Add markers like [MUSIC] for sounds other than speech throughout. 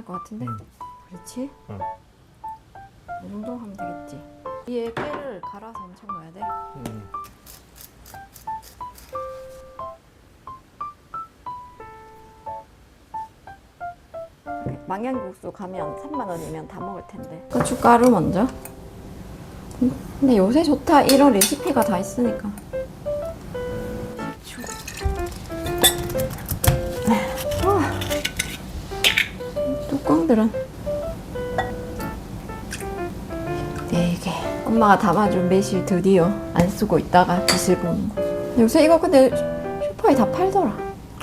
할 것 같은데? 응. 그렇지? 응. 이 정도 하면 되겠지. 위에 깨를 갈아서 엄청 넣어야 돼. 음. 망향국수 가면 3만 원이면 다 먹을 텐데. 고춧가루 먼저. 음, 근데 요새 좋다. 이런 레시피가 다 있으니까. 뚜껑들은 네 개. 엄마가 담아준 매실 드디어 안 쓰고 있다가 빛을 보는 거. 요새 이거 근데 슈퍼에 다 팔더라.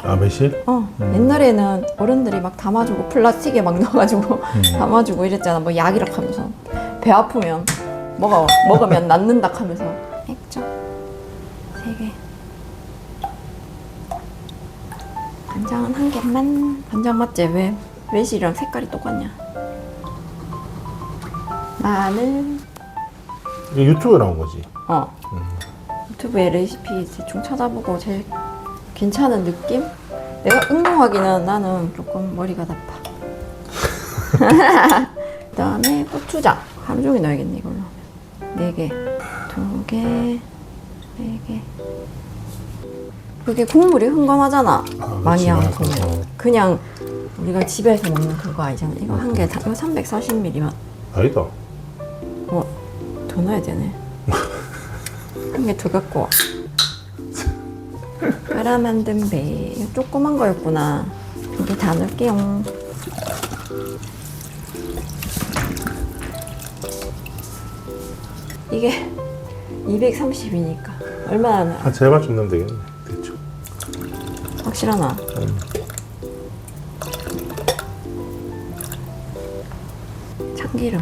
아 매실? 어, 음. 옛날에는 어른들이 막 담아주고 플라스틱에 막 [LAUGHS] 넣어가지고 음. 담아주고 이랬잖아. 뭐 약이라 하면서 배 아프면 먹어 먹으면 낫는다 하면서 액젓 세 개. 간장은 한 개만. 간장 맞지? 왜 매실이랑 색깔이 똑같냐? 마늘. 이거 유튜브에 나온 거지. 어. 음. 유튜브에 레시피 대충 찾아보고 제일 괜찮은 느낌? 내가 응용하기는 나는 조금 머리가 나빠. [LAUGHS] 그다음에 고추장 하루 종일 넣어야겠네 이걸로. 네 개, 두 개, 네 개. 그게 국물이 흥건하잖아. 아, 많이 안 넣으면 넣어서. 그냥 우리가 집에서 먹는 그거 아니잖아. 이거 한 개, 다- 이거 340ml만. 아니다. 어, 더 넣어야 되네. 한 개 더 갖고 와. 갈아 만든 배. 이거 조그만 거였구나. 이게 다 넣을게요. 이게 230이니까 얼마나 나- 한 절반쯤 넣으면 되겠네. 음. 참기름.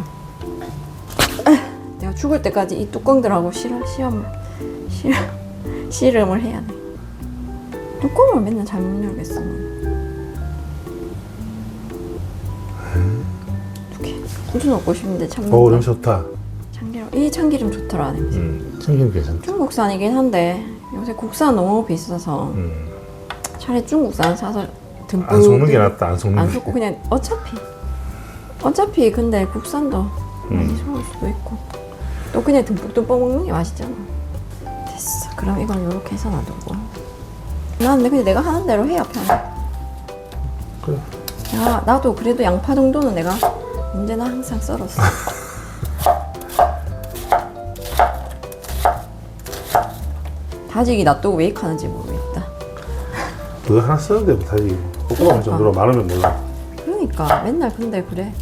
내가 죽을 때까지 이 뚜껑들하고 실험, 시험을, 실험, 실험을 해야 돼. 뚜껑을 맨날 잘못 열겠어. 어떡해. 고추 넣고 싶은데 참. 오 냄새 좋다. 참기름. 이 참기름 좋더라, 냄새. 음. 참기름 괜찮다. 중국산이긴 한데 요새 국산 너무 비싸서 음. 차라리 중국산 사서 듬뿍 안 속는 게 낫다. 안 속는 안 게. 속고 그냥 어차피 어차피 근데 국산도 많이 음. 속을 수도 있고 또 그냥 듬뿍 듬뿍 먹는 게 맛있잖아 됐어 그럼 이건 이렇게 해서 놔두고 난 근데 내가 하는 대로 해야 편해 그래. 야 나도 그래도 양파 정도는 내가 언제나 항상 썰었어 [LAUGHS] 다지기 놔두고 왜 이렇게 하는지 모르겠다 그거 하나 쓰는데 뭐 다시 뽀뽀하는 정도로 많으면 몰라. 그러니까 맨날 근데 그래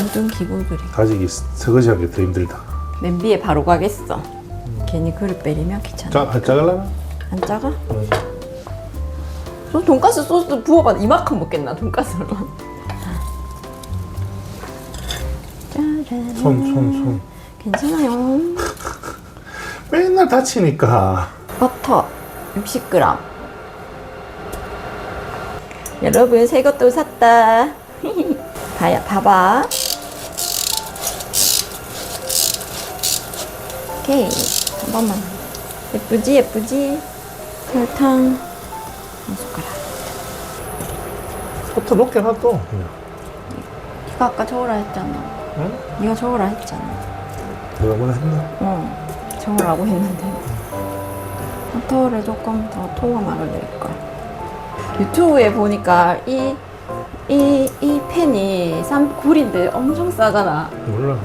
모든 기본들이 다지기 설거지 하기 더 힘들다. 냄비에 바로 가겠어. 괜히 그릇 빼리면 귀찮아. 짜, 아, 짜갈라나? 안 작아? 음. 저 돈가스 소스 부어봐 이만큼 먹겠나 돈가스로. 짜란. 손, 손, 손. 괜찮아요. [LAUGHS] 맨날 다치니까. 버터 60g. 여러분 새 것도 샀다. [LAUGHS] 봐야 봐봐. 오케이 한 번만. 예쁘지 예쁘지. 설탕 한 숟가락. 버터 넣게 놔둬. 그냥. 네가 아까 저으라 했잖아. 응? 네가 저으라 했잖아. 내가 뭐라 했나? 응. 저으라고 했는데. 버터를 조금 더 통화 막을 낼 거야. 유튜브에 보니까 이, 이, 이 팬이 싼 굴인데 엄청 싸잖아. 몰라.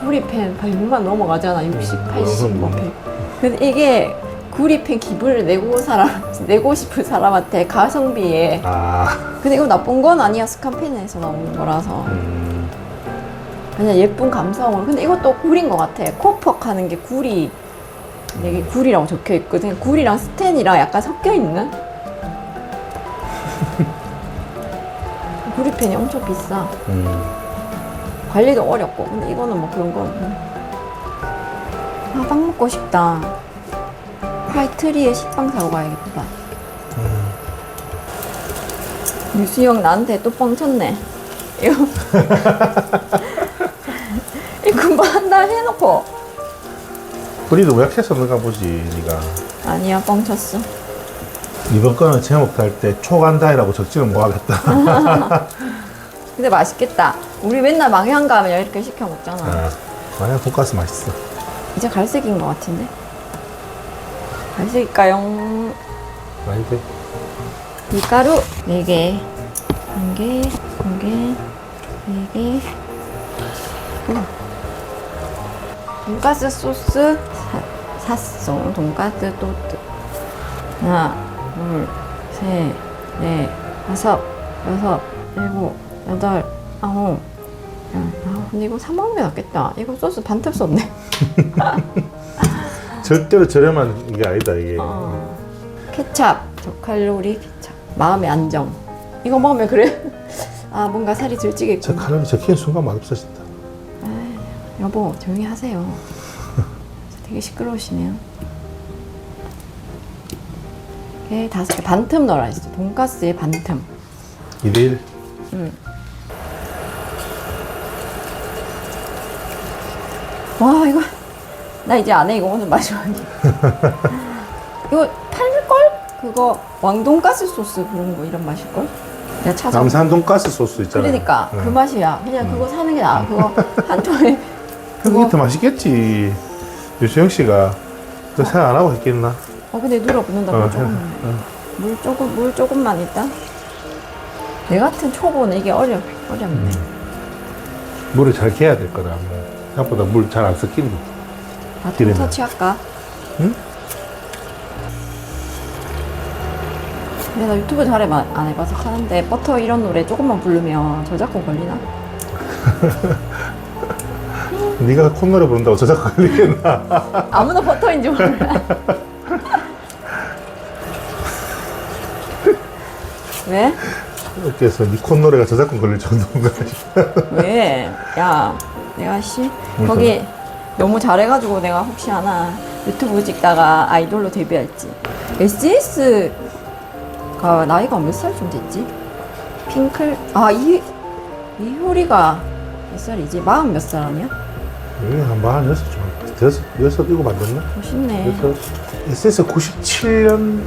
구리팬 100만 넘어가잖아. 60, 음, 80, 뭐 음. 100. 근데 이게 구리팬 기부를 내고 사람, [LAUGHS] 내고 싶은 사람한테 가성비에. 아. 근데 이거 나쁜 건 아니야. 스칸펜에서 나오는 거라서. 음. 그냥 예쁜 감성으로. 근데 이것도 굴인 것 같아. 코퍽 하는 게 굴이. 이게 굴이라고 적혀 있거든. 굴이랑 스텐이랑 약간 섞여 있는? 구리팬이 엄청 비싸. 음. 관리도 어렵고. 근데 이거는 뭐 그런 거 없네. 아, 빵 먹고 싶다. 화이트리에 식빵 사러 가야겠다. 유수형 나한테 또 뻥 쳤네. 이거. 이 금방 한 달 해놓고. 뿌리도 왜 약해서 넣어가 보지, 니가. 아니야, 뻥 쳤어. 이번 거는 제목 달 때 초간다이라고 적지는 뭐 하겠다. [LAUGHS] 근데 맛있겠다. 우리 맨날 망향 가면 이렇게 시켜 먹잖아. 아, 만약 돈가스 맛있어. 이제 갈색인 것 같은데? 갈색일까요? 돼. 밀가루 4개. 1개, 2개, 4개. 돈가스 소스 사, 샀어. 돈가스 소스. 하나, 둘, 셋, 넷, 다섯, 여섯, 일곱, 여덟, 아홉. 야, 아, 근데 이거 사 먹는 게 낫겠다. 이거 소스 반탭 썼네. [LAUGHS] 절대로 저렴한 게 아니다 이게. 어. 케찹, 저칼로리 케찹. 마음의 안정. 이거 먹으면 그래. [LAUGHS] 아, 뭔가 살이 저 들찌겠군. 칼로리 적히는 순간 맛없어진다. 여보, 조용히 하세요. [LAUGHS] 되게 시끄러우시네요. 에 다섯 개 반틈 넣어라 했어. 돈가스에 반틈. 2대1. 와, 이거 나 이제 안 해. 이거 오늘 마지막이야. [LAUGHS] 이거 팔 걸? 그거 왕돈가스 소스 그런 거 이런 맛일 걸? 내가 찾아. 남산 돈가스 소스 있잖아. 그러니까 그 응. 맛이야. 그냥 그거 사는 게 나아. 그거 [LAUGHS] 한 통에 그게 더 맛있겠지. 유수영 씨가 너 생각 안 하고 했겠나? 어 근데 눌어 붙는다. 어, 물 조금. 어. 물 조금 물 조금만 있다. 내 같은 초보는 이게 어려 어렵네. 물을 잘 개야 될 거다. 생각보다 물 잘 안 섞인다. 바톤 기름에. 터치할까? 응? 근데 나 유튜브 잘 해봐 안 해봐서 하는데 버터 이런 노래 조금만 부르면 저작권 걸리나? [LAUGHS] 네가 콧노래 부른다고 저작권 걸리겠나? 아무나 버터인지 몰라. [LAUGHS] 왜? 그래서 네 콧노래가 저작권 걸릴 정도인 거 아니야? 왜? 야, 내가 씨 무슨? 거기 너무 잘해가지고 내가 혹시 하나 유튜브 찍다가 아이돌로 데뷔할지. SS가 나이가 몇 살쯤 됐지? 핑클 아이 이효리가 몇 살이지? 마흔 몇 살 아니야? 여기 한 마흔 여섯 좀 여섯 여섯 일곱 안 됐나? 멋있네. 그래서 SS 97년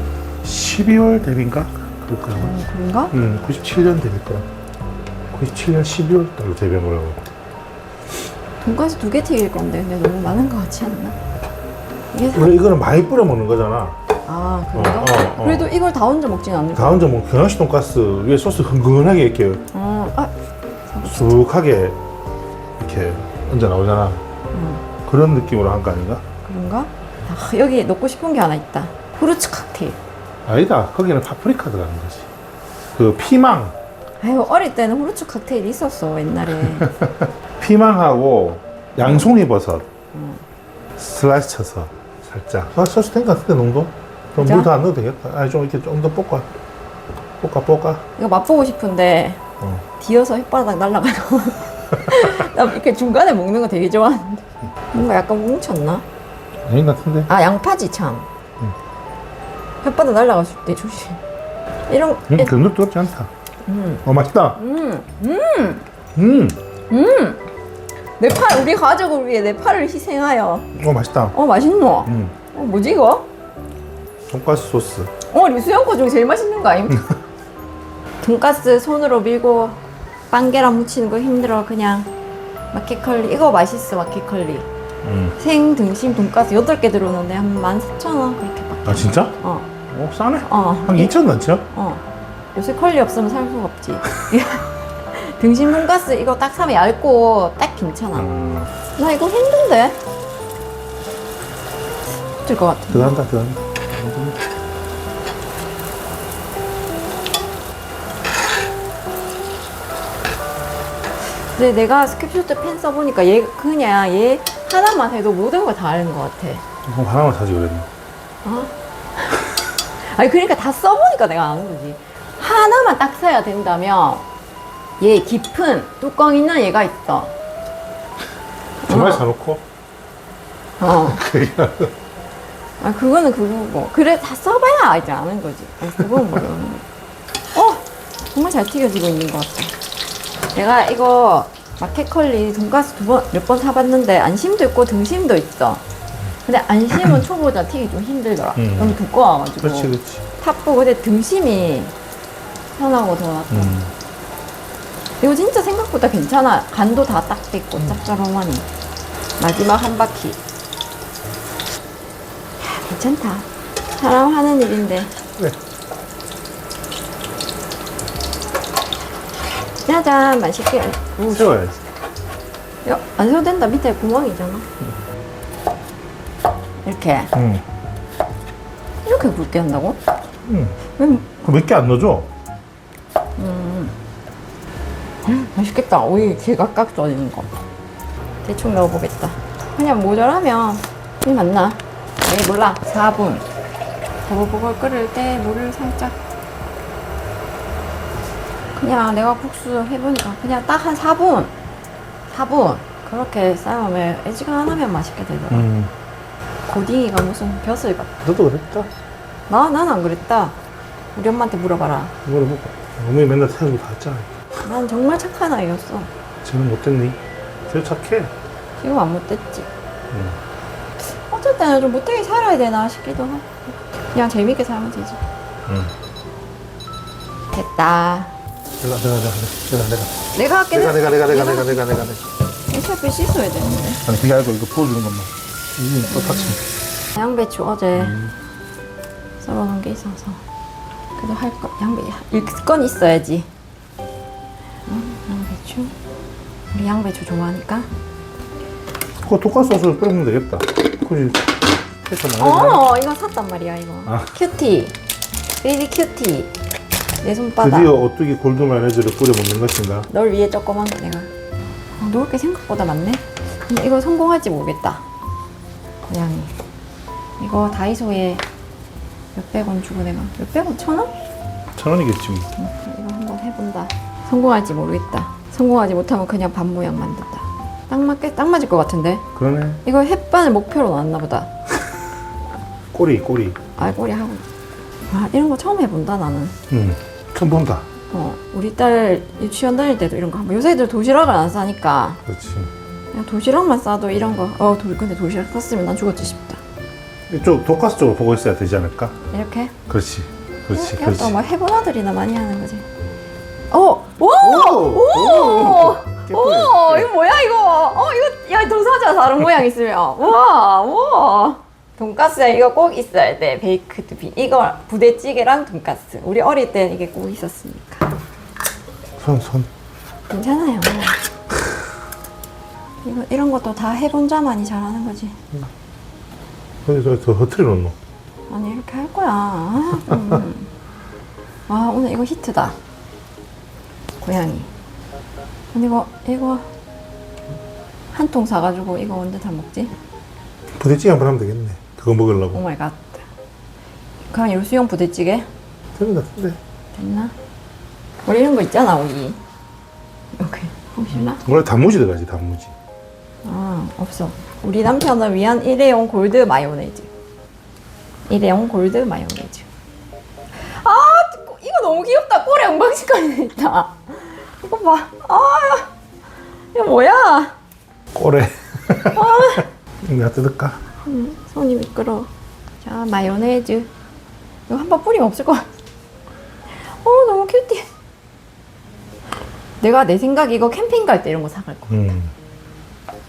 12월 데뷔인가? 그럴 거야. 어, 그런가? 응, 97년 데뷔 거야. 97년 12월 달로 데뷔한 거라고. 돈가스 두 개 튀길 건데 근데 너무 많은 거 같지 않나? 이게 사... 원래 이거는 많이 뿌려 먹는 거잖아. 아 그런가? 어, 어, 어. 그래도 이걸 다 얹어 먹진 않을 거야. 다음 점뭐 경양식 돈가스 위에 소스 흥건하게 이렇게 어, 아, 쑥하게 이렇게 얹어 나오잖아. 그런 느낌으로 한 거 아닌가? 그런가? 아, 여기 넣고 싶은 게 하나 있다. 후르츠 칵테일. 아니다. 거기는 파프리카 들어가는 거지. 그 피망, 아유 어릴 때는 후르츠 칵테일 있었어 옛날에. [LAUGHS] 피망하고 양송이 버섯 음. 슬라이스 쳐서 살짝. 아, 소스 된것 같은데 농도? 그럼 진짜? 물더안 넣어도 되겠다. 아니 좀 이렇게 좀 더 볶아. 볶아 볶아. 이거 맛보고 싶은데 어. 뒤어서 혓바닥 날라가고. [LAUGHS] 나 이렇게 중간에 먹는 거 되게 좋아하는데. 뭔가 약간 뭉쳤나? 아닌 것 같은데. 아 양파지 참. 혓바닥 날라갔을 때 조심. 이런. 음, 그늘 뜨겁지 않다. 음. 어 맛있다. 음. 음. 음, 내 팔, 우리 가족을 위해 내 팔을 희생하여. 어 맛있다. 어, 맛있노? 음, 어, 뭐지, 이거? 돈가스 소스. 어, 류수영 거 중에 제일 맛있는 거 아님? [LAUGHS] 돈가스 손으로 밀고 빵계랑 묻히는 거 힘들어, 그냥. 마켓컬리. 이거 맛있어, 마켓컬리. 음. 생 등심 돈가스 8개 들어오는데 한 14,000원 그렇게 받 아 진짜? 어, 어 싸네. 어. 한 2천 넘죠? 어. 요새 컬리 없으면 살 수가 없지. [LAUGHS] 등심 돈가스 이거 딱 사면 얇고 딱 괜찮아. 음, 나 이거 힘든데? 힘들 것 같아. 들어간다 들어간다. 근데 내가 스캡쇼트 펜 써보니까 얘 그냥 얘 하나만 해도 모든 걸 다 아는 것 같아. 그럼 하나만 사지 그랬네. 어? [LAUGHS] 아니 그러니까 다 써보니까 내가 아는 거지. 하나만 딱 사야 된다면 얘 깊은 뚜껑 있는 얘가 있어. 두 마리 어. 사놓고 어. [LAUGHS] 아 그거는 그거고. 그래 다 써봐야 이제 아는 거지. 안 써보면 모르는 거지. 어 정말 잘 튀겨지고 있는 것 같아. 내가 이거 마켓컬리 돈가스 두 번 몇 번 사봤는데 안심도 있고 등심도 있어. 근데 안심은 [CLEARS THROAT] 초보자 튀기 좀 힘들더라. 음. 너무 두꺼워가지고. 그렇지 그렇지. 탑보 근데 등심이 편하고 더 낫다. 음. 이거 진짜 생각보다 괜찮아. 간도 다 딱 됐고 짭짤하니. 마지막 한 바퀴. 야, 괜찮다. 사람 하는 일인데. 그래. 짜잔 맛있게. 오, 세워야지. 야, 안 세워도 된다. 밑에 구멍이잖아. 이렇게 응. 이렇게 굵게 한다고? 응. 왜몇개 안 넣어줘? 맛있겠다. 오이 제각각 쪄지는 거. 대충 넣어보겠다. 그냥 모자라면 이 맞나? 에이 몰라. 4분. 보글보글 끓을 때 물을 살짝 그냥 내가 국수 해보니까 그냥 딱 한 4분 4분 그렇게 삶으면 애지간하면 맛있게 되더라 응. 고딩이가 무슨 벼슬 같아 너도 그랬다. 나, 난 안 그랬다 우리 엄마한테 물어봐라 이거를 먹고. 어머니 맨날 태우고 다 했잖아. 난 정말 착한 아이였어 쟤는 못됐니? 쟤 착해. 지금 안 못됐지 응. 어쩔 때는 좀 못되게 살아야 되나 싶기도 하고 그냥 재밌게 살면 되지 응. 됐다 내가, 내가, 내가, 내가, 내가. 내가 할게 내가, 내가, 내가, 내가, 내가, 내가, 내가, 내가. 어차피 씻어야 되는데 아니, 그게 아니고 이거 부어주는 것만. 이게 똑같이. 양배추 어제 썰어놓은 게 있어서 그래도 할 거 양배 일건 있어야지 응, 양배추 우리 양배추 좋아하니까 그거 독가 소스를 뿌리면 되겠다. 그지? 해서 나오지. 어 이거 샀단 말이야 이거 아. 큐티 베이비 큐티 내 손바닥 드디어 오뚜기 골드 마요네즈를 뿌려 먹는 것인가? 널 위해 조그만 거 내가 아, 놓을 게 생각보다 많네 근데 이거 성공할지 모르겠다 고양이 이거 다이소에 몇백 원 주고 내가 몇백 원? 천 원? 천 원이겠지. 뭐. 이거 한번 해본다 성공할지 모르겠다 성공하지 못하면 그냥 반 모양 만든다 딱 맞게 딱 맞을 것 같은데 그러네. 이거 햇반을 목표로 놨나 보다 꼬리, 꼬리. 알고리 하고 아 이런 거 처음 해본다 나는 응. 처음 본다. 어 우리 딸 유치원 다닐 때도 이런 거 한번 요새 애들 도시락을 안 싸니까 그렇지. 그냥 도시락만 싸도 이런 거, 어, 도, 근데 도시락 쌌으면 난 죽었지 싶다. 이쪽 독가스 쪽으로 보고 있어야 되지 않을까? 이렇게? 그렇지. 그렇지. 이렇게 그렇지. 또막 해본 아들이나 많이 하는 거지. 어, 오! 오! 오! 오! 이거 뭐야, 이거? 어, 이거, 야, 더 사자, 다른 모양 있으면. 우와, 우와. 돈가스에 이거 꼭 있어야 돼. 베이크드 빈. 이거 부대찌개랑 돈가스. 우리 어릴 땐 이게 꼭 있었으니까. 손, 손. 괜찮아요. 이거, 이런 것도 다 해본 자만이 잘하는 거지. 어디 저, 저 허트리 놓노? 아니 이렇게 할 거야. 아, 좀. 아 오늘 이거 히트다. 고양이. 근데 이거 이거 한 통 사가지고 이거 언제 다 먹지? 부대찌개 한번 하면 되겠네. 그거 먹으려고. 오 마이 갓. 그냥 요수용 부대찌개 되는 것 같은데. 됐나? 우리 이런 거 있잖아 우리. 이렇게 보실라? 원래 단무지 들어가지, 단무지. 아 없어. 우리 남편을 위한 일회용 골드 마요네즈. 일회용 골드 마요네즈. 아 이거 너무 귀엽다. 꼴에 엉망진까지 있다. 이거 봐. 아 이거 뭐야? 꼬레. 내가 뜯을까? 음, 손이 미끄러. 자 마요네즈. 이거 한 번 뿌리면 없을 것 같아. 어 너무 큐티. 내가 내 생각 이거 캠핑 갈 때 이런 거 사갈 거. 음.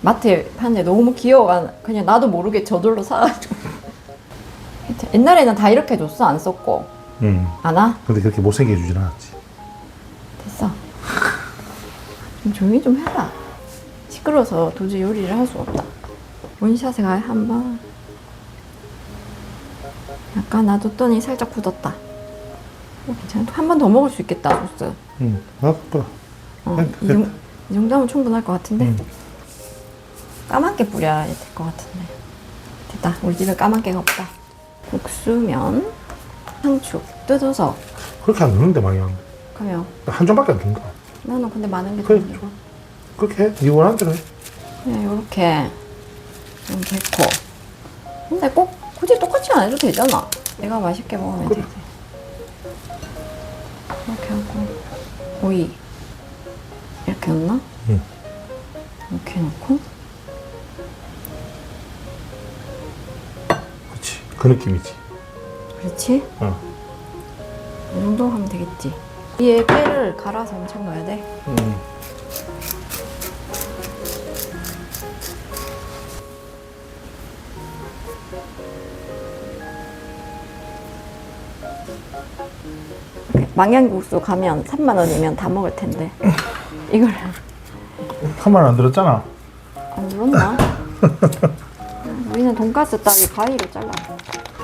마트에 파는데 너무 귀여워. 그냥 나도 모르게 저절로 사가지고. 옛날에는 다 이렇게 줬어. 안 썼고. 음. 안 와? 근데 그렇게 못생겨 주진 않았지. 됐어. 좀 조용히 좀 해라. 시끄러워서 도저히 요리를 할 수 없다. 원샷에 가야 한 번. 약간 놔뒀더니 살짝 굳었다. 어, 괜찮아. 한 번 더 먹을 수 있겠다, 소스. 음. 아, 그래. 어, 네, 이, 정, 이 정도면 충분할 것 같은데. 음. 까맣게 뿌려야 될 것 같은데. 됐다. 우리 집에 까맣게가 없다. 국수면, 상추 뜯어서 그렇게 안 넣는데, 방향. 그러면 한 점밖에 안 든다. 나는 근데 많은 게 그래. 좋아. 그렇게 해. 네 원하는 대로 해. 그냥 이렇게 좀 됐고. 근데 꼭 굳이 똑같이 안 해도 되잖아. 내가 맛있게 먹으면. 되지. 이렇게 하고 오이 이렇게 넣나? 응. 이렇게 넣고 그렇지. 그 느낌이지. 그렇지? 어. 이 정도 하면 되겠지. 위에 깨를 갈아서 엄청 넣어야 돼. 음. 망향국수 가면 3만 원이면 다 먹을 텐데 [LAUGHS] 이걸 한말 안 들었잖아. 안 들었나? [LAUGHS] 우리는 돈가스 따위 가위로 잘라.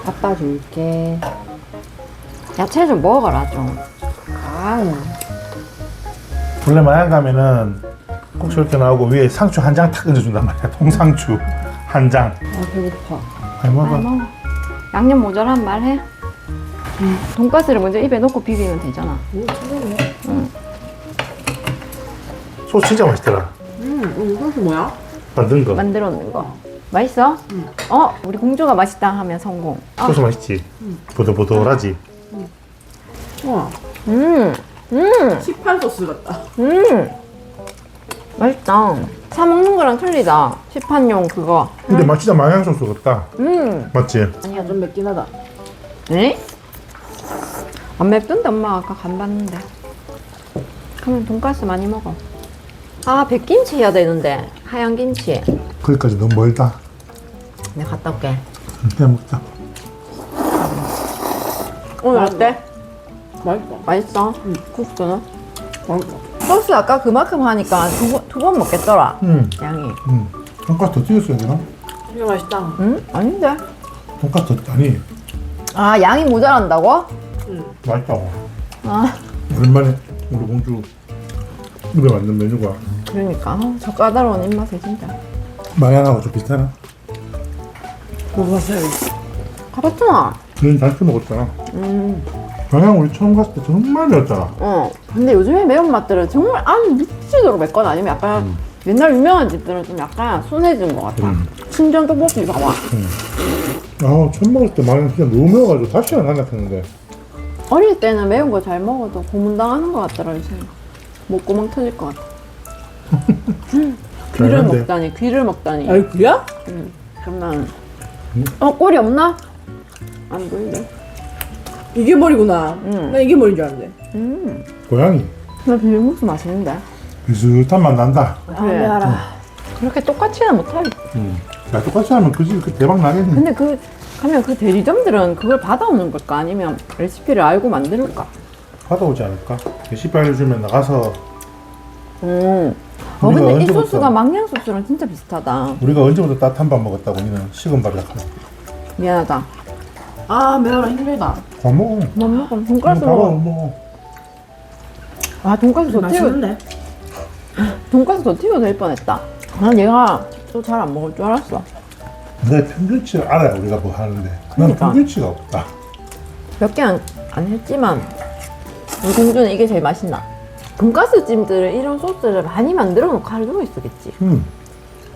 아빠 줄게. 야채 좀 먹어라 좀. 아, 원래 마약 가면은 꼭 저렇게 나오고 위에 상추 한 장 탁 얹어준단 말이야. 통상추 한 장. 아 배고파. 잘 먹어. 아, 먹어. 양념 모자란 말 해. 돈가스를 먼저 입에 넣고 비비면 되잖아. 소스 진짜 맛있더라. 음, 이거 소스 뭐야? 만든 거. 만들어 놓은 거. 맛있어? 어, 우리 공주가 맛있다 하면 성공. 어. 소스 맛있지? 보들보들하지? 우와, 음, 음, 시판 소스 같다. 음. 맛있다. 사 먹는 거랑 틀리다. 시판용 그거. 근데 맛 진짜 마약 소스 같다. 음. 맞지? 아니야, 좀 맵긴 하다. 네? 안 맵던데 엄마가 아까 간 봤는데. 그러면 돈가스 많이 먹어. 아, 백김치 해야 되는데. 하얀 김치. 거기까지 너무 멀다. 내가 갔다 올게. 그냥 먹자. 오늘 어때? 맛있다. 맛있어? 국수는? 맛있다. 소스 아까 그만큼 하니까 두 번, 두 번 먹겠더라. 음. 양이. 음. 돈까스 더 튀겼어야 되나? 이게 맛있다. 응? 아닌데? 돈까스 더, 아니, 아, 양이 모자란다고? 응. 맛있다고. 아, 오랜만에 우리 공주 입에 맞는 메뉴가 그러니까. 아, 저 까다로운 입맛에 진짜. 마약하고 좀 비슷하나? 먹어봤어요. 가봤잖아. 그런 잘 먹었잖아. 음, 마약 우리 처음 갔을 때 정말 매웠잖아. 어. 근데 요즘에 매운맛들은 정말 안 미치도록 맵거나 아니면 약간 옛날 유명한 집들은 좀 약간 순해진 것 같아. 음. 신전 떡볶이 봐봐. 아, 처음 먹을 때 마약 진짜 너무 매워가지고 다시 안 생각했는데. 어릴 때는 매운 거 잘 먹어도 고문당하는 것 같더라, 요새. 목구멍 터질 것 같아. 귀를 잘하는데. 먹다니, 귀를 먹다니. 아, 그야? 그러면, 어, 꼬리 없나? 안 보이네. 이게 머리구나. 응. 나 이게 머리인 줄 알았는데. 음, 고양이. 나 비빔국수 맛있는데. 비슷한 맛 난다. 아, 미안하다. 그렇게 똑같이는 못하겠다. 음. 야, 똑같이 하면 그지 그 대박 나겠네. 근데 그 가면 그 대리점들은 그걸 받아오는 걸까 아니면 레시피를 알고 만들까? 받아오지 않을까? 레시피 알려주면 나가서 음. 어 우리가 근데 이 언제부터- 소스가 망냥 소스랑 진짜 비슷하다. 우리가 언제부터 따뜻한 밥 먹었다고 니는 식은 밥이라 하나. 미안하다. 아, 매워라 힘들다. 밥 먹어. 못 먹어. 돈가스 밥은 먹어. 못 먹어. 아 돈가스 더 튀겨. 맛있는데? 돈가스 더 튀겨 될 뻔했다. 난 얘가 또 잘 안 먹을 줄 알았어. 내 평균치를 알아야 우리가 뭐 하는데. 난 그러니까. 평균치가 없다. 몇개안안 했지만 우리 공주는 이게 제일 맛있나. 돈가스 찜들은 이런 소스를 많이 만들어 놓고 하루 종일 쓰겠지. 음.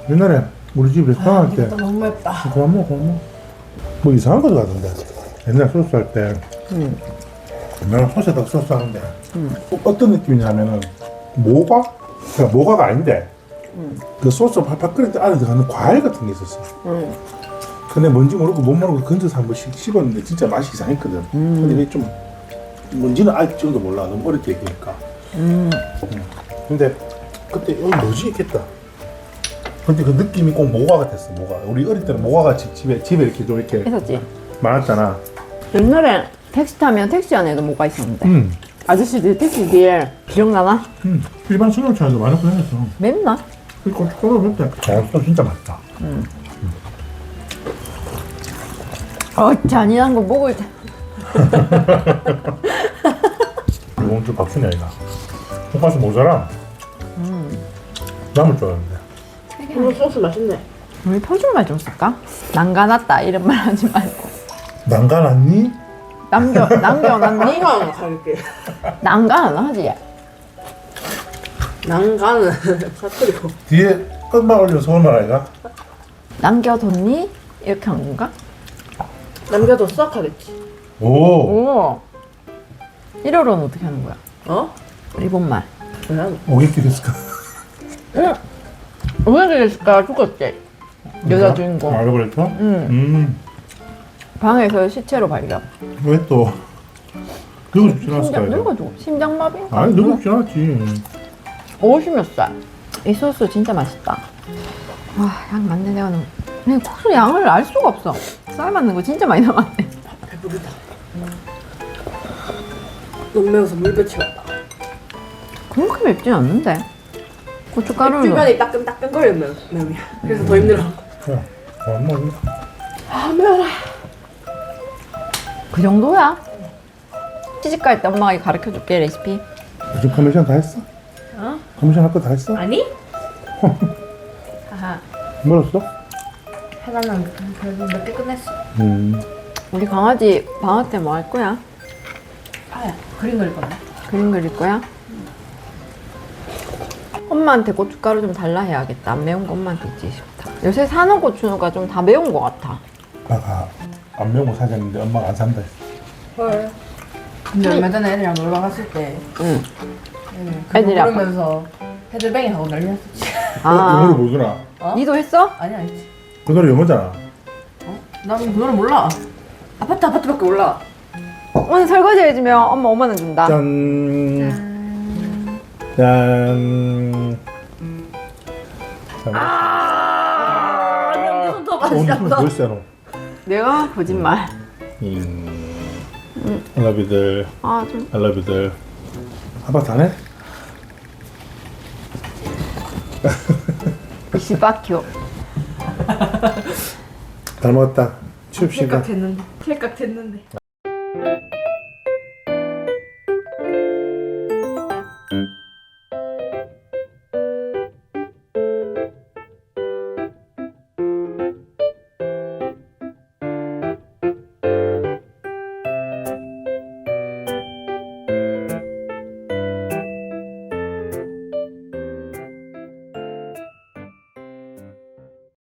옛날에 우리 집 레스토랑 할때 이거 너무 맵다. 그만 먹어, 그만 먹어. 뭐 이상한 거 들어가던데. 옛날 소스 할 때, 음. 나는 소스에다 소스 하는데, 어떤 느낌이냐면은, 모과? 그러니까 모과가 아닌데, 그 소스 팔팔 끓일 때 안에 들어가는 과일 같은 게 있었어. 음. 근데 뭔지 모르고 못 모르고 건져서 한 번씩 씹었는데 진짜 맛이 이상했거든. 근데 이게 좀, 뭔지는 알지도 몰라. 너무 어릴 때 얘기니까. 음. 근데 그때 어 뭐지 했겠다. 근데 그 느낌이 꼭 모과 같았어. 모과. 우리 어릴 때는 모과가 집, 집에 집에 이렇게 좀 이렇게 했었지. 많았잖아. 옛날에 택시 타면 택시 안에도 뭐가 있었는데. 음. 아저씨들 택시 뒤에 기억나나? 음. 일반 수영차에도 많이 보냈어. 맵나? 그리고 꼬르 맵다. 아, 또 진짜 맛있다. 어 잔인한 거 먹을 때 [LAUGHS] 이건 좀 박순이 아이가. 돈가스 모자라. 남을 줄 알았는데. 이거 소스 맛있네. 우리 표준말 좀 쓸까? 난가났다 이런 말 하지 말고 난간았니? 남겨 남겨놨니? 난간 가릴게. 난간 하지 난간은 [LAUGHS] 사투리고. 뒤에 끝만 올려 서울말 아이가? 남겨뒀니? 이렇게 하는 건가? 남겨뒀어? 하겠지. 오. 오 1호로는 어떻게 하는 거야? 어? 일본말 뭐야? 오겠기 됐을까? 응왜 그랬을까 죽었지 여자 주인공 말그레터? 응 음. 방에서 시체로 발견 왜 또? 너무 죽진 않았을 심장 거야. 늙어도 심장마비인가? 아니, 너무 죽진 않았지. 50몇 이 소스 진짜 맛있다. 와, 양 많네, 내가 너무. 그냥 국수 양을 알 수가 없어. 쌀 맞는 거 진짜 많이 남았네. 배부르다. 너무 매워서 물배 채웠다. 그렇게 맵진 않는데. 고춧가루를. 넣어. 주변이 따끈따끈거려 매우, 매우야. 그래서 더 힘들어. 야, 안 먹어. 아 매워라. 그 정도야. 시집 갈 때 엄마가 가르쳐 줄게, 레시피. 요즘 커미션 다 했어? 어? 커미션 할거 다 했어? 아니? 하하. 멀었어? 하나는 그래도 몇개 끝냈어. 음. 우리 강아지 방학 때 뭐 할 거야? 아, 그림 그릴 건데. 그림 그릴 거야? 엄마한테 고춧가루 좀 달라 해야겠다. 안 매운 거 엄마한테 있지 싶다. 요새 사는 고추가 좀 다 매운 거 같아. 아빠가 안 매운 거 사줬는데 엄마가 안 산다 했어. 헐. 근데 얼마 전에 애들이랑 놀러 갔을 때 응. 애들 그거 애들이 아파. 부르면서 헤드뱅이 하고 난리 났었지. 그 영어를 아, 모르더라. 어? 니도 했어? 아니 아니지. 그 노래 영어잖아. 난 그거는 몰라. 아파트 아파트밖에 몰라. 오늘 설거지 해주면 엄마 5만 원 준다. 짠. 짠. 짠. 아, 아니 손더 오늘 손 보였어, 너. 내가 거짓말. 음. 알라비들, 아, 좀. 알라비들. 아빠 안 해? [LAUGHS] 시바큐. 잘 먹었다. 취업시간. 됐는데. 찰깍 됐는데.